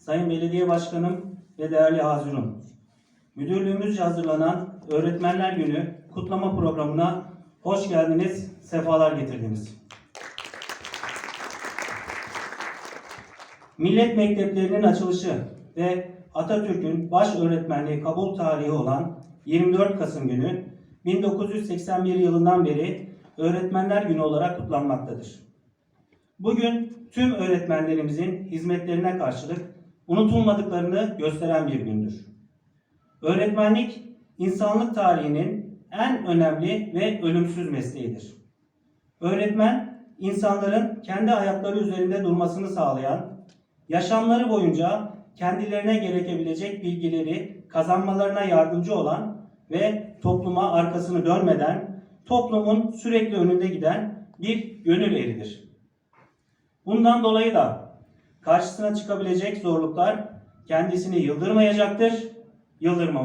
Sayın Belediye Başkanım ve değerli Hazirun. Müdürlüğümüzce hazırlanan Öğretmenler Günü kutlama programına hoş geldiniz, sefalar getirdiniz. Millet mekteplerinin açılışı ve Atatürk'ün baş öğretmenliği kabul tarihi olan 24 Kasım günü 1981 yılından beri Öğretmenler Günü olarak kutlanmaktadır. Bugün tüm öğretmenlerimizin hizmetlerine karşılık unutulmadıklarını gösteren bir gündür. Öğretmenlik insanlık tarihinin en önemli ve ölümsüz mesleğidir. Öğretmen insanların kendi ayakları üzerinde durmasını sağlayan, yaşamları boyunca kendilerine gerekebilecek bilgileri kazanmalarına yardımcı olan ve topluma arkasını dönmeden toplumun sürekli önünde giden bir gönül eridir. Bundan dolayı da karşısına çıkabilecek zorluklar kendisini yıldırmayacaktır, yıldırmamalıdır.